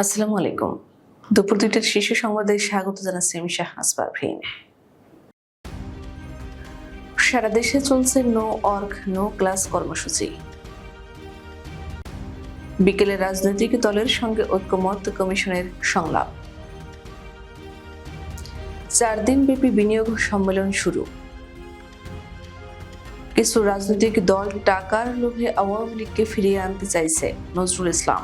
আসসালামু আলাইকুম। দুপুর দুইটার শিশু সংবাদে স্বাগত জানাচ্ছি আমি শাহনাজ পারভীন সারা দেশে চলছে নো অর্ক নো ক্লাস কর্মসূচি। বিকেলে রাজনৈতিক দলের সঙ্গে ঐক্যমত কমিশনের সংলাপ। চার দিন ব্যাপী বিনিয়োগ সম্মেলন শুরু। কিছু রাজনৈতিক দল টাকার লোভে আওয়ামী লীগকে ফিরিয়ে আনতে চাইছে নজরুল ইসলাম।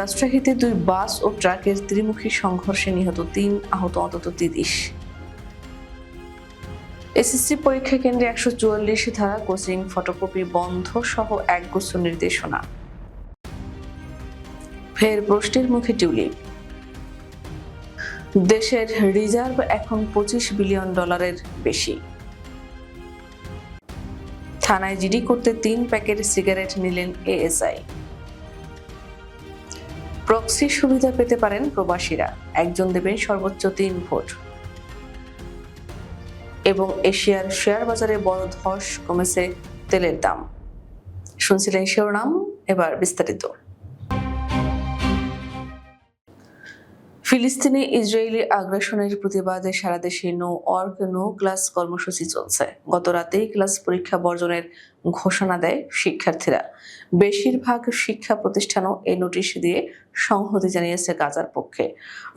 রাষ্ট্রহিতে দুই বাস ও ট্রাকের ত্রিমুখী সংঘর্ষে নিহত তিন আহত, অন্তত তিরিশ। এসএসসি পরীক্ষা কেন্দ্রে একশো চুয়াল্লিশ ধারা কোচিং, ফটোকপি বন্ধ সহ একগুচ্ছ নির্দেশনা। ফের প্রশ্নের মুখে টিউলিপ। দেশের রিজার্ভ এখন পঁচিশ বিলিয়ন ডলারের বেশি। থানায় জিডি করতে তিন প্যাকেট সিগারেট নিলেন এএসআই। প্রক্সি সুবিধা পেতে পারেন প্রবাসীরা। একজন দেবেন সর্বোচ্চ তিন ভোট। এবং এশিয়ার শেয়ার বাজারে বড় ধস কমেছে তেলের দাম। শুনছিলেন শিরোনাম, এবার বিস্তারিত। ফিলিস্তিনে ইসরায়েলি আগ্রাসনের প্রতিবাদে সারা দেশে নো অর্ক নো ক্লাস কর্মসূচি চলছে। গত রাতেই ক্লাস পরীক্ষা বর্জনের ঘোষণা দেয় শিক্ষার্থীরা। বেশিরভাগ শিক্ষা প্রতিষ্ঠানও এই নোটিশ দিয়ে সংহতি জানিয়েছে গাজার পক্ষে।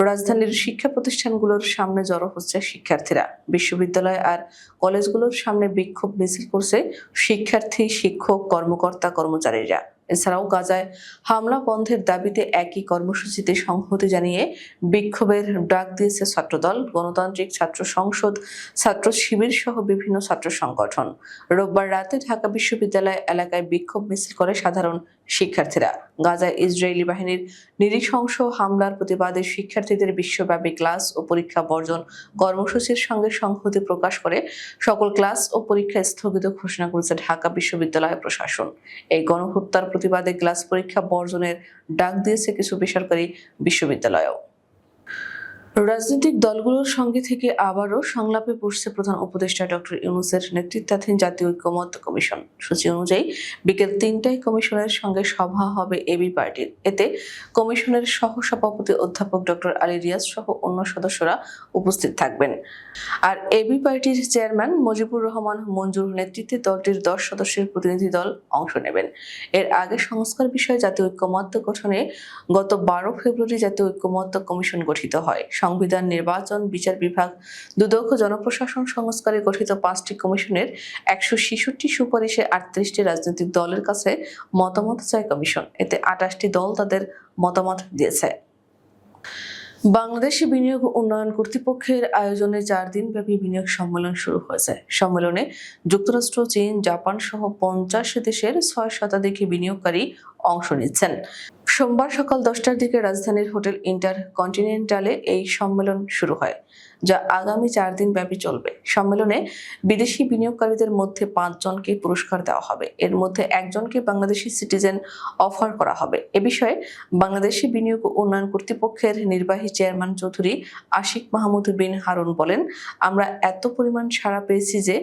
রাজধানীর শিক্ষা প্রতিষ্ঠানগুলোর সামনে জড়ো হচ্ছে শিক্ষার্থীরা। বিশ্ববিদ্যালয় আর কলেজগুলোর সামনে বিক্ষোভ মিছিল করছে শিক্ষার্থী, শিক্ষক, কর্মকর্তা, কর্মচারীরা। এছাড়াও গাজায় হামলা বন্ধের দাবিতে একই কর্মসূচিতে সংহতি জানিয়ে বিক্ষোভের ডাক দিয়েছে ছাত্রদল, গণতান্ত্রিক ছাত্র সংসদ, ছাত্র শিবির সহ বিভিন্ন ছাত্র সংগঠন। রোববার রাতে ঢাকা বিশ্ববিদ্যালয় এলাকায় বিক্ষোভ মিছিল করে সাধারণ শিক্ষার্থীরা। গাজায় ইসরায়েলি বাহিনীর নিরীসংস হামলার প্রতিবাদে শিক্ষার্থীদের বিশ্বব্যাপী ক্লাস ও পরীক্ষা বর্জন কর্মসূচির সঙ্গে সংহতি প্রকাশ করে সকল ক্লাস ও পরীক্ষা স্থগিত ঘোষণা করেছে ঢাকা বিশ্ববিদ্যালয় প্রশাসন। এই গণহত্যার প্রতিবাদে ক্লাস পরীক্ষা বর্জনের ডাক দিয়েছে কিছু বেসরকারি বিশ্ববিদ্যালয়ও। রাজনৈতিক দলগুলোর সঙ্গে থেকে আবারও সংলাপে বসছে প্রধান উপদেষ্টা ডক্টর ইউনুসের নেতৃত্বাধীন জাতীয় ঐক্যমত্য কমিশন। সূচি অনুযায়ী বিকেল তিনটায় কমিশনের সঙ্গে সভা হবে এবি পার্টির। এতে কমিশনের সহ সভাপতি অধ্যাপক ডক্টর আলী রিয়াজ সহ অন্য সদস্যরা উপস্থিত থাকবেন। আর এবি পার্টির চেয়ারম্যান মুজিবুর রহমান মঞ্জুর নেতৃত্বে দলটির দশ সদস্যের প্রতিনিধি দল অংশ নেবেন। এর আগে সংস্কার বিষয়ে জাতীয় ঐক্যমত্য গঠনে গত বারো ফেব্রুয়ারি জাতীয় ঐক্যমত্য কমিশন গঠিত হয়। সংবিধান নির্বাচন, বিচার বিভাগ, দুদক ও জনপ্রশাসন সংস্কারে গঠিত পাঁচটি কমিশনের একশো ছেষট্টি সুপারিশে আটত্রিশটি রাজনৈতিক দলের কাছে মতামত চায় কমিশন। এতে আটাশটি দল তাদের মতামত দিয়েছে। বাংলাদেশি বিনিয়োগ উন্নয়ন কর্তৃপক্ষের আয়োজনে চার দিন ব্যাপী বিনিয়োগ সম্মেলন শুরু হয়েছে। সম্মেলনে যুক্তরাষ্ট্র, চীন, জাপান সহ পঞ্চাশ দেশের ছয় শতাধিক বিনিয়োগকারী অংশ নিচ্ছেন। সোমবার সকাল দশটার দিকে রাজধানীর হোটেল ইন্টার কন্টিনেন্টালে এই সম্মেলন শুরু হয়, যা আগামী চার দিন ব্যাপী চলবে। সম্মেলনে বিদেশি বিনিয়োগকারীদের মধ্যে পাঁচজনকে পুরস্কার দেওয়া হবে। এর মধ্যে একজনকে বাংলাদেশি সিটিজেন অফার করা হবে। এ বিষয়ে বাংলাদেশি বিনিয়োগ উন্নয়ন কর্তৃপক্ষের নির্বাহী চেয়ারম্যান চৌধুরী আশিক মাহমুদ বিন হারুন বলেন, আমরা এত পরিমাণ সাড়া পেয়েছি যে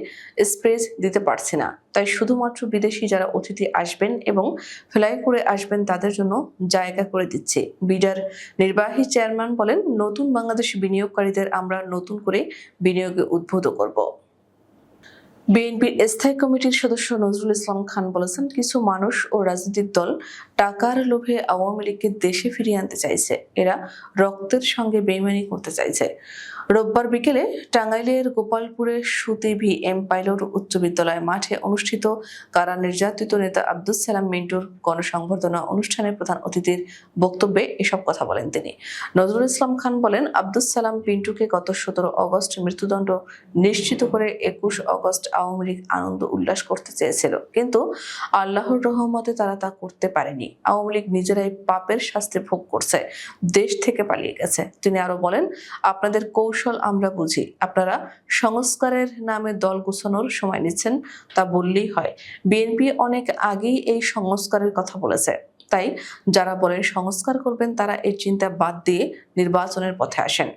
স্প্রেস দিতে পারছি না। তাই শুধুমাত্র বিদেশি যারা অতিথি আসবেন এবং ফ্লাই করে আসবেন তাদের জন্য জায়গা করে দিচ্ছে। বিডার নির্বাহী চেয়ারম্যান বলেন, নতুন বাংলাদেশ বিনিয়োগকারীদের আমরা নতুন করে বিনিয়োগে উদ্বুদ্ধ করব। বিএনপির স্থায়ী কমিটির সদস্য নজরুল ইসলাম খান বলেছেন, কিছু মানুষ ও রাজনৈতিক দল টাকার লোভে আওয়ামী লীগকে দেশে ফিরিয়ে আনতে চাইছে। এরা রক্তের সঙ্গে বেইমানি করতে চাইছে। রোববার বিকেলে টাঙ্গাইলের গোপালপুরে সুতি ভি এম পাইলট উচ্চ বিদ্যালয় মাঠে অনুষ্ঠিত কারা নির্যাতিত নেতা আব্দুল সালাম মিন্টুর গণসংবর্ধনা অনুষ্ঠানে প্রধান অতিথির বক্তব্যে এসব কথা বলেন তিনি। নজরুল ইসলাম খান বলেন আব্দুল সালাম পিন্টুকে গত সতেরো অগস্ট মৃত্যুদণ্ড নিশ্চিত করে একুশ অগস্ট আওয়ামী লীগ আনন্দ উল্লাস করতে চেয়েছিল। কিন্তু আল্লাহর রহমতে তারা তা করতে পারেনি। আওয়ামী লীগ নিজেরাই পাপের শাস্তি ভোগ করছে, দেশ থেকে পালিয়ে গেছে। তিনি আরও বলেন, আপনাদের কৌশল আমরা বুঝি। আপনারা সংস্কারের নামে দল গুছানোর সময় নিচ্ছেন, তা বললেই হয়। বিএনপি অনেক আগেই এই সংস্কারের কথা বলেছে। তাই যারা বলেন সংস্কার করবেন, তারা এই চিন্তা বাদ দিয়ে নির্বাচনের পথে আসেন।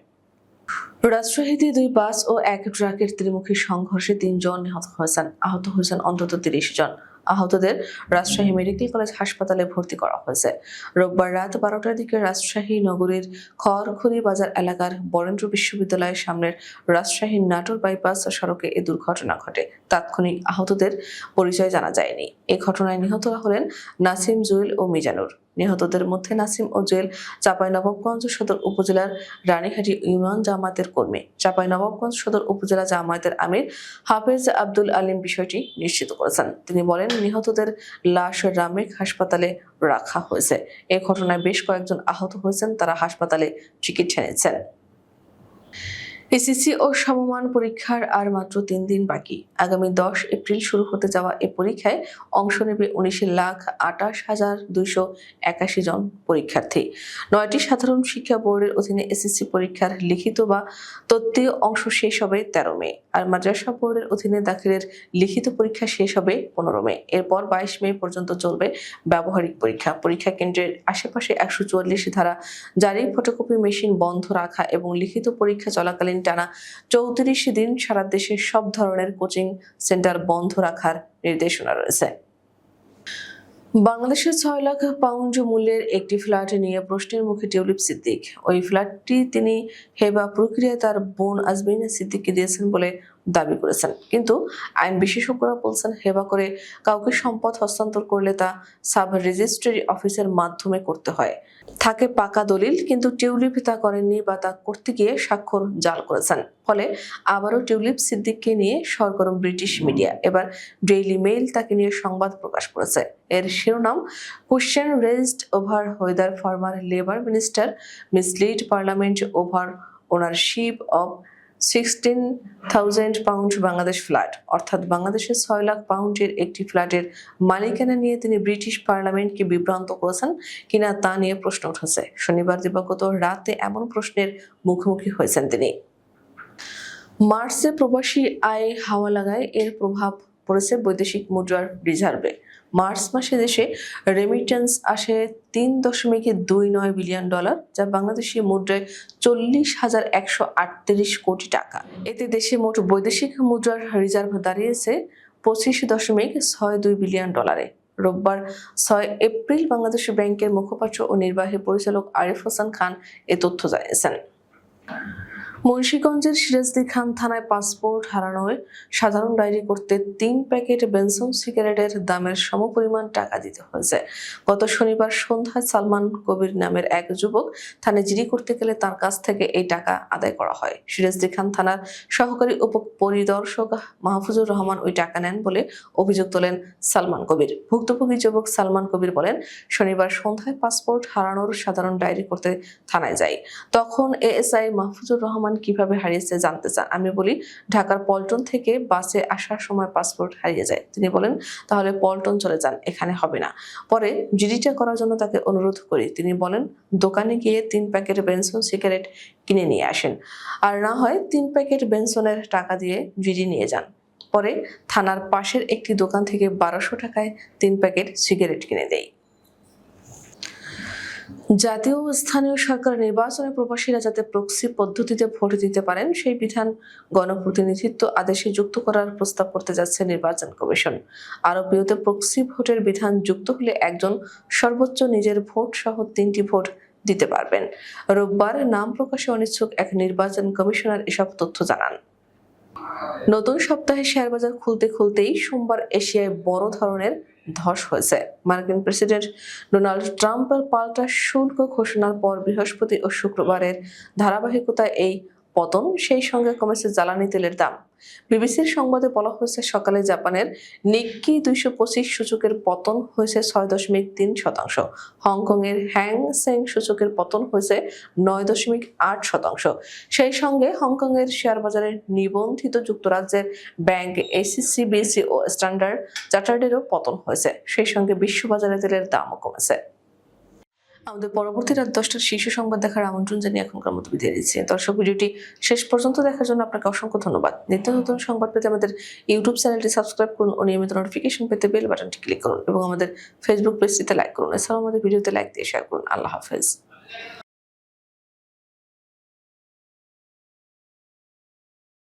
রাষ্ট্রহিতে দুই বাস ও এক ট্রাকের ত্রিমুখী সংঘর্ষে তিনজন নিহত হয়েছেন। আহত হয়েছেন অন্তত তিরিশ জন। আহতদের রাজশাহী মেডিকেল কলেজ হাসপাতালে ভর্তি করা হয়েছে। রোববার রাত বারোটার দিকে রাজশাহী নগরীর খড়খড়ি বাজার এলাকার বরেন্দ্র বিশ্ববিদ্যালয়ের সামনের রাজশাহী নাটোর বাইপাস সড়কে এ দুর্ঘটনা ঘটে। তাৎক্ষণিক আহতদের পরিচয় জানা যায়নি। এ ঘটনায় নিহত হলেন নাসিম জুয়েল ও মিজানুর। নিহতদের মধ্যে নাসিম ও জুয়েল চাঁপাইনবাবগঞ্জ সদর উপজেলার রানীহাটি ইউনিয়ন জামায়াতের কর্মী। চাঁপাইনবাবগঞ্জ সদর উপজেলা জামায়াতের আমির হাফেজ আব্দুল আলিম বিষয়টি নিশ্চিত করেছেন। তিনি বলেন, নিহতদের লাশ রামেক হাসপাতালে রাখা হয়েছে। এ ঘটনায় বেশ কয়েকজন আহত হয়েছেন, তারা হাসপাতালে চিকিৎসা নিচ্ছেন। এসএসসি ও সমমান পরীক্ষার আর মাত্র তিন দিন বাকি। আগামী দশ এপ্রিল শুরু হতে যাওয়া এ পরীক্ষায় অংশ নেবে উনিশ লাখ আটাশ হাজার দুইশো একাশি জন পরীক্ষার্থী। নয়টি সাধারণ শিক্ষা বোর্ডের অধীনে এসএসসি পরীক্ষার লিখিত বা তত্ত্বীয় অংশ শেষ হবে তেরো মে, আর মাদ্রাসা বোর্ডের অধীনে দাখিলের লিখিত পরীক্ষা শেষ হবে পনেরো মে। এরপর বাইশ মে পর্যন্ত চলবে ব্যবহারিক পরীক্ষা। পরীক্ষা কেন্দ্রের আশেপাশে একশো চুয়াল্লিশ ধারা জারি ফটোকপি মেশিন বন্ধ রাখা এবং লিখিত পরীক্ষা চলাকালীন টানা চৌত্রিশ দিন সারা দেশে সব ধরনের কোচিং সেন্টার বন্ধ রাখার নির্দেশনা রয়েছে। বাংলাদেশের ছয় লাখ পাউন্ড মূল্যের একটি ফ্ল্যাট নিয়ে প্রশ্নের মুখে টিউলিপ সিদ্দিক। ওই ফ্ল্যাটটি তিনি হেবা প্রক্রিয়ায় তার বোন আজমিন সিদ্দিককে দিয়েছেন বলে দাবি করেছেন। কিন্তু আইন বিশেষজ্ঞরা বলছেন, হেবা করে কাউকে সম্পদ হস্তান্তর করলে তা সাব রেজিস্ট্রি অফিসের মাধ্যমে করতে হয়। থাকে পাকা দলিল, কিন্তু টিউলিপ তা করেননি বা তা করতে গিয়ে স্বাক্ষর জাল করেছেন। ফলে আবারও টিউলিপ সিদ্দিককে নিয়ে সরগরম ব্রিটিশ মিডিয়া। এবার ডেইলি মেইল তাকে নিয়ে সংবাদ প্রকাশ করেছে। এর শিরোনাম question raised over whether former Labour minister misled parliament over ownership of sixteen thousand pound Bangladesh flat অর্থাৎ বাংলাদেশের ছয় লাখ পাউন্ডের একটি ফ্ল্যাটের মালিকানা নিয়ে তিনি ব্রিটিশ পার্লামেন্টকে বিভ্রান্ত করেছেন কিনা তা নিয়ে প্রশ্ন উঠেছে। শনিবার দিবাগত রাতে এমন প্রশ্নের মুখোমুখি হয়েছেন তিনি। মার্চে প্রবাসী আয় হাওয়া লাগায় এর প্রভাব পড়েছে বৈদেশিক মুদ্রার রিজার্ভে। মার্চ মাসে দেশে রেমিটেন্স আসে তিন দশমিক দুই নয় বিলিয়ন ডলার যা বাংলাদেশি মুদ্রায় চল্লিশ হাজার একশো আটত্রিশ কোটি টাকা। এতে দেশে মোট বৈদেশিক মুদ্রার রিজার্ভ দাঁড়িয়েছে পঁচিশ দশমিক ছয় দুই বিলিয়ন ডলারে রোববার ছয় এপ্রিল বাংলাদেশ ব্যাংকের মুখপাত্র ও নির্বাহী পরিচালক আরিফ হোসেন খান এ তথ্য জানিয়েছেন। মুন্সীগঞ্জের সিরাজদি খান থানায় পাসপোর্ট হারানোয় সাধারণ ডায়েরি করতে তিন প্যাকেট বেনসন সিগারেটের দামের সমপরিমাণ টাকা দিতে হয়েছে। গত শনিবার সন্ধ্যায় সালমান কবির নামের এক যুবক থানায় জিডি করতে গেলে তার কাছ থেকে এই টাকা আদায় করা হয়। সিরাজদি খান থানার সহকারী উপ পরিদর্শক মাহফুজুর রহমান ওই টাকা নেন বলে অভিযোগ তোলেন সালমান কবির। ভুক্তভোগী যুবক সালমান কবির বলেন, শনিবার সন্ধ্যায় পাসপোর্ট হারানোর সাধারণ ডায়েরি করতে থানায় যাই। তখন এএসআই মাহফুজুর রহমান কীভাবে হারিয়েছে জানতে চান, আমি বলি ঢাকার পল্টন থেকে বাসে আসার সময় পাসপোর্ট হারিয়ে যায়। তিনি বলেন, তাহলে পল্টন চলে যান, এখানে হবে না। পরে জিডিটা করার জন্য তাকে অনুরোধ করি। তিনি বলেন, দোকানে গিয়ে তিন প্যাকেট বেনসন সিগারেট কিনে নিয়ে আসেন। আর না হয় তিন প্যাকেট বেনসনের টাকা দিয়ে জিডি নিয়ে যান। পরে থানার পাশের একটি দোকান থেকে বারোশো টাকায় তিন প্যাকেট সিগারেট কিনে দেয়। জাতীয় স্থানীয় সরকার নির্বাচনে প্রবাসীরা যাতে প্রক্সি পদ্ধতিতে ভোট দিতে পারেন, সেই বিধান গণপ্রতিনিধিত্ব আদেশে যুক্ত করার প্রস্তাব করতে যাচ্ছে নির্বাচন কমিশন। আরবীয়তে প্রক্সি ভোটের বিধান যুক্ত হলে একজন সর্বোচ্চ নিজের ভোট সহ তিনটি ভোট দিতে পারবেন। রোববার নাম প্রকাশে অনিচ্ছুক এক নির্বাচন কমিশনার এসব তথ্য জানান। নতুন সপ্তাহে শেয়ার বাজার খুলতে খুলতেই সোমবার এশিয়ায় বড় ধরনের ধস হয়েছে। মার্কিন প্রেসিডেন্ট ডোনাল্ড ট্রাম্পের পাল্টা শুল্ক ঘোষণার পর বৃহস্পতি ও শুক্রবারের ধারাবাহিকতায় এই পতন, সেই সঙ্গে কমেছে জ্বালানি তেলের দাম। বিবিসির সংবাদে বলা হয়েছে, সকালে জাপানের নিক্কি দুইশো পঁচিশ সূচকের পতন হয়েছে ছয় দশমিক তিন শতাংশ। হংকং এর হ্যাং সেং সূচকের পতন হয়েছে নয় দশমিক আট শতাংশ। সেই সঙ্গে হংকং এর শেয়ার বাজারে নিবন্ধিত যুক্তরাজ্যের ব্যাংক এসিসি বিসি ও স্ট্যান্ডার্ড চার্টার্ডেরও পতন হয়েছে। সেই সঙ্গে বিশ্ববাজারে তেলের দামও কমেছে। আমাদের পরবর্তী রাত দশটার শীর্ষ সংবাদ দেখার আমন্ত্রণ জানিয়ে এখনকার মতো বিদায় দিচ্ছি দর্শক ভিডিওটি শেষ পর্যন্ত দেখার জন্য আপনাকে অসংখ্য ধন্যবাদ। নিত্য নতুন সংবাদ পেতে আমাদের ইউটিউব চ্যানেলটি সাবস্ক্রাইব করুন ও নিয়মিত নোটিফিকেশন পেতে বেল বাটনটি ক্লিক করুন এবং আমাদের ফেসবুক পেজটিতে লাইক করুন। এছাড়াও আমাদের ভিডিওতে লাইক দিয়ে শেয়ার করুন। আল্লাহ হাফেজ।